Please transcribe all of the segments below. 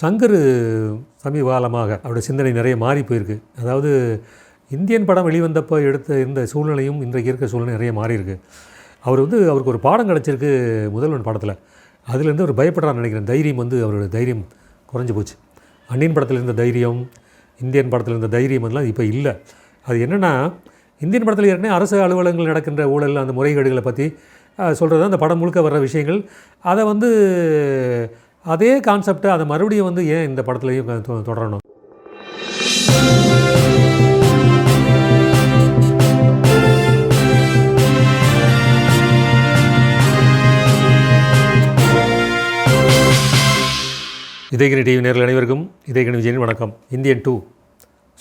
சங்கர் சமீப காலமாக அவருடைய சிந்தனை நிறைய மாறி போயிருக்கு. அதாவது இந்தியன் படம் வெளிவந்தப்போ எடுத்த இந்த சூழ்நிலையும் இன்றைக்கு இருக்க சூழ்நிலை நிறைய மாறியிருக்கு அவர் வந்து அவருக்கு ஒரு பாடம் கிடச்சிருக்கு முதல்வன் படத்தில். அதுலேருந்து அவர் பயப்படுறான்னு நினைக்கிறேன். தைரியம் வந்து அவரோட தைரியம் குறைஞ்சி போச்சு. அன்னியன் படத்தில் இருந்த தைரியம் இந்தியன் படத்தில் இருந்த தைரியம் எல்லாம் இப்போ இல்லை. அது என்னென்னா இந்தியன் படத்தில் ஏற்கனவே அரசு அலுவலகங்கள் நடக்கின்ற ஊழல் அந்த முறைகேடுகளை பற்றி சொல்கிறது அந்த படம் முழுக்க வர்ற விஷயங்கள். அதை வந்து அதே கான்செப்டை அதை மறுபடியும் வந்து ஏன் இந்த படத்துலையும் தொடரணும்? இதயகிரி டிவி நேரில் அனைவருக்கும் இதயகிரி விஜயன் வணக்கம். Indian two.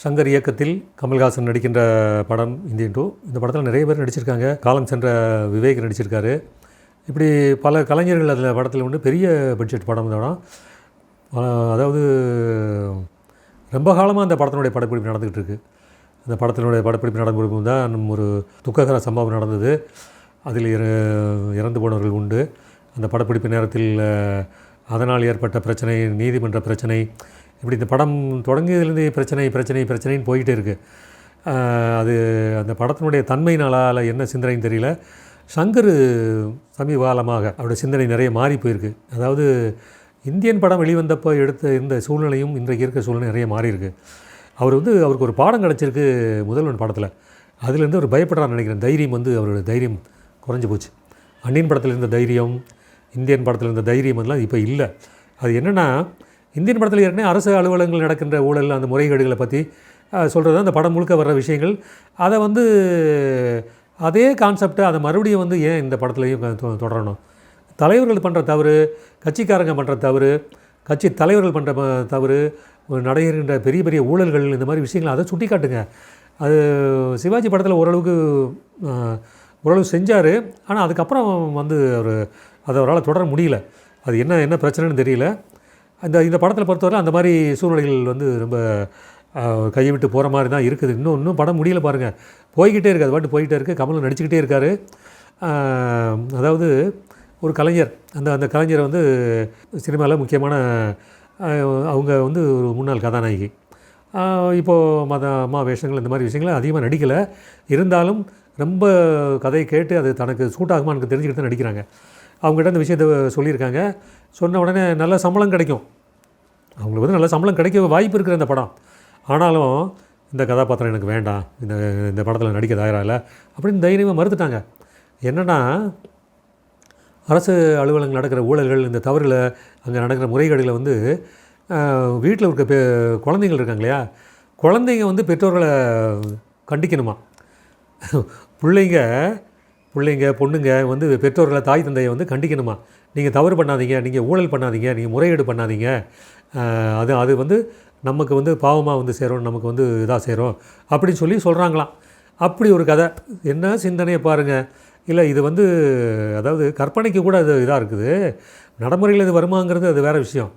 சங்கர் இயக்கத்தில் கமல்ஹாசன் நடிக்கின்ற படம் இந்தியன் டூ. இந்த படத்தில் நிறைய பேர் நடிச்சிருக்காங்க. காலம் சென்ற விவேக் நடிச்சிருக்காரு. இப்படி பல கலைஞர்கள் அதில் படத்தில் வந்து பெரிய பட்ஜெட் படம் இந்த படம். அதாவது ரொம்ப காலமாக அந்த படத்தினுடைய படப்பிடிப்பு நடந்துக்கிட்டு இருக்குது அந்த படத்தினுடைய படப்பிடிப்பு நடக்கும் தான் நம்ம ஒரு துக்ககர சம்பவம் நடந்தது. அதில் இற- இறந்து போனவர்கள் உண்டு. அந்த படப்பிடிப்பு நேரத்தில் அதனால் ஏற்பட்ட பிரச்சனை நீதிமன்ற பிரச்சனை இப்படி இந்த படம் தொடங்கியதுலேருந்து பிரச்சனை பிரச்சனை பிரச்சனைன்னு போயிட்டே இருக்குது அது அந்த படத்தினுடைய தன்மையினால என்ன சிந்தனைன்னு தெரியல. சங்கர் சமீப காலமாக அவருடைய சிந்தனை நிறைய மாறி போயிருக்கு. அதாவது இந்தியன் படம் வெளிவந்தப்போ எடுத்த இந்த சூழ்நிலையும் இன்றைக்கு இருக்கிற சூழ்நிலை நிறைய மாறியிருக்கு அவர் வந்து அவருக்கு ஒரு பாடம் கிடச்சிருக்கு முதல்வன் படத்தில். அதுலேருந்து அவர் பயப்படுறான்னு நினைக்கிறேன். தைரியம் வந்து அவரோட தைரியம் குறைஞ்சி போச்சு. அன்னியன் படத்தில் இருந்த தைரியம் இந்தியன் படத்தில் இருந்த தைரியம் எல்லாம் இப்போ இல்லை. அது என்னென்னா இந்தியன் படத்தில் ஏற்கனவே அரசு அலுவலகங்கள் நடக்கின்ற ஊழல் அந்த முறைகேடுகளை பற்றி சொல்கிறது அந்த படம் முழுக்க வர்ற விஷயங்கள். அதை வந்து அதே கான்செப்டை அதை மறுபடியும் வந்து ஏன் இந்த படத்துலையும் தொடரணும்? தலைவர்கள் பண்ணுற தவறு கட்சிக்காரங்க பண்ணுற தவறு கட்சி தலைவர்கள் பண்ணுற தவறு நடைபெறுகின்ற பெரிய பெரிய ஊழல்கள் இந்த மாதிரி விஷயங்கள் அதை சுட்டி காட்டுங்க அது சிவாஜி படத்தில் ஓரளவுக்கு ஓரளவு செஞ்சார். ஆனால் அதுக்கப்புறம் வந்து அவர் அதை அவரால் தொடர முடியல. அது என்ன என்ன பிரச்சனைன்னு தெரியல. அந்த இந்த படத்தில் பொறுத்தவரை அந்த மாதிரி சூழ்நிலைகள் வந்து ரொம்ப கையை விட்டு போகிற மாதிரி தான் இருக்குது. இன்னும் இன்னும் படம் முடியல பாருங்கள் போய்கிட்டே இருக்குது அது பாட்டு போய்கிட்டே இருக்குது கமல் நடிச்சுக்கிட்டே இருக்கார். அதாவது ஒரு கலைஞர். அந்த அந்த கலைஞர் வந்து சினிமாவில் முக்கியமான அவங்க வந்து ஒரு முன்னாள் கதாநாயகி. இப்போது மத அம்மா வேஷங்கள் இந்த மாதிரி விஷயங்கள் அதிகமாக நடிக்கலை. இருந்தாலும் ரொம்ப கதையை கேட்டு அது தனக்கு சூட் ஆகுமா எனக்கு தெரிஞ்சுக்கிட்டு தான் நடிக்கிறாங்க. அவங்ககிட்ட அந்த விஷயத்தை சொல்லியிருக்காங்க. சொன்ன உடனே நல்ல சம்பளம் கிடைக்கும். அவங்களுக்கு வந்து நல்ல சம்பளம் கிடைக்க வாய்ப்பு இருக்கிற அந்த படம். ஆனாலும் இந்த கதாபாத்திரம் எனக்கு வேண்டாம். இந்த இந்த படத்தில் நடிக்க தயாராக இல்லை. அப்படின்னு தைரியமாக மறுத்துட்டாங்க. என்னென்னா அரசு அலுவலகங்கள் நடக்கிற ஊழல்கள் இந்த தவறுகளை அங்கே நடக்கிற முறைகேடுகளை வந்து வீட்டில் இருக்க பெ குழந்தைங்கள் இருக்காங்க இல்லையா? குழந்தைங்க வந்து பெற்றோர்களை கண்டிக்கணுமா? பிள்ளைங்க பிள்ளைங்க பொண்ணுங்க வந்து பெற்றோர்களை தாய் தந்தையை வந்து கண்டிக்கணுமா? நீங்கள் தவறு பண்ணாதீங்க நீங்கள் ஊழல் பண்ணாதீங்க நீங்கள் முறையீடு பண்ணாதீங்க. அது அது வந்து நமக்கு வந்து பாவமாக வந்து சேரும் நமக்கு வந்து இதாக சேரும் அப்படின்னு சொல்லி சொல்கிறாங்களாம் அப்படி ஒரு கதை. என்ன சிந்தனையை பாருங்கள் இல்லை இது வந்து அதாவது கற்பனைக்கு கூட அது இதாக இருக்குது. நடைமுறையில் இது வருமாங்கிறது அது வேறு விஷயம்.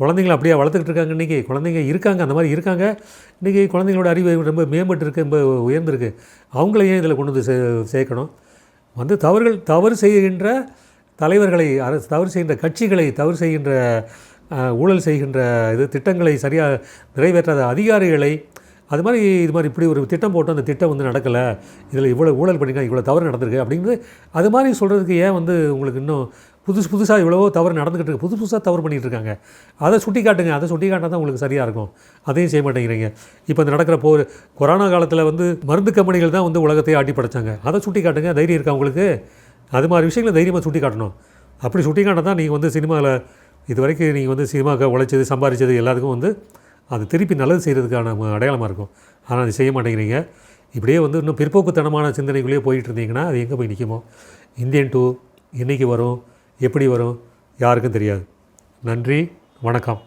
குழந்தைங்கள அப்படியே வளர்த்துக்கிட்டு இருக்காங்க இன்றைக்கி குழந்தைங்க இருக்காங்க அந்த மாதிரி இருக்காங்க. இன்றைக்கி குழந்தைங்களோட அறிவு ரொம்ப மேம்பட்டுருக்கு ரொம்ப உயர்ந்திருக்கு. அவங்கள ஏன் இதில் கொண்டு வந்து சே சேர்க்கணும்? வந்து தவறுகள் தவறு செய்கின்ற தலைவர்களை அரசு தவறு செய்கின்ற கட்சிகளை தவறு செய்கின்ற ஊழல் செய்கின்ற இது திட்டங்களை சரியாக நிறைவேற்றாத அதிகாரிகளை அது மாதிரி இது மாதிரி இப்படி ஒரு திட்டம் போட்டு அந்த திட்டம் வந்து நடக்கலை இதில் இவ்வளோ ஊழல் பண்ணிருக்காங்க இவ்வளோ தவறு நடந்திருக்கு அப்படிங்கிறது அது மாதிரி சொல்கிறதுக்கு ஏன் வந்து உங்களுக்கு இன்னும் புதுசு புதுசாக இவ்வளவோ தவறு நடந்துக்கிட்டு இருக்கு புதுசு புதுசாக தவறு பண்ணிகிட்டு இருக்காங்க அதை சுட்டி காட்டுங்க அதை சுட்டி காட்டினா தான் உங்களுக்கு சரியாக இருக்கும். அதையும் செய்ய மாட்டேங்கிறீங்க. இப்போ இந்த நடக்கிற போர் கொரோனா காலத்தில் வந்து மருந்து கம்பெனிகள் தான் வந்து உலகத்தையே ஆட்டி படைச்சாங்க. அதை சுட்டி காட்டுங்க தைரியம் இருக்கா உங்களுக்கு? அது மாதிரி விஷயங்களை தைரியமாக சுட்டி காட்டணும் அப்படி சுட்டி காட்ட தான் நீங்கள் வந்து சினிமாவில் இது வரைக்கும் நீங்கள் வந்து சினிமாவுக்கு உழைச்சது சம்பாதிச்சது எல்லாத்துக்கும் வந்து அது திருப்பி நல்லது செய்கிறதுக்கான அடையாளமாக இருக்கும். ஆனால் அது செய்ய மாட்டேங்கிறீங்க. இப்படியே வந்து இன்னும் பிற்போக்குத்தனமான சிந்தனைக்குள்ளேயே போயிட்டு இருந்தீங்கன்னா அது எங்கே போய் நிற்குமோ இந்தியன் டூ என்றைக்கு வரும்? எப்படி வரும்? யாருக்கும் தெரியாது. நன்றி வணக்கம்.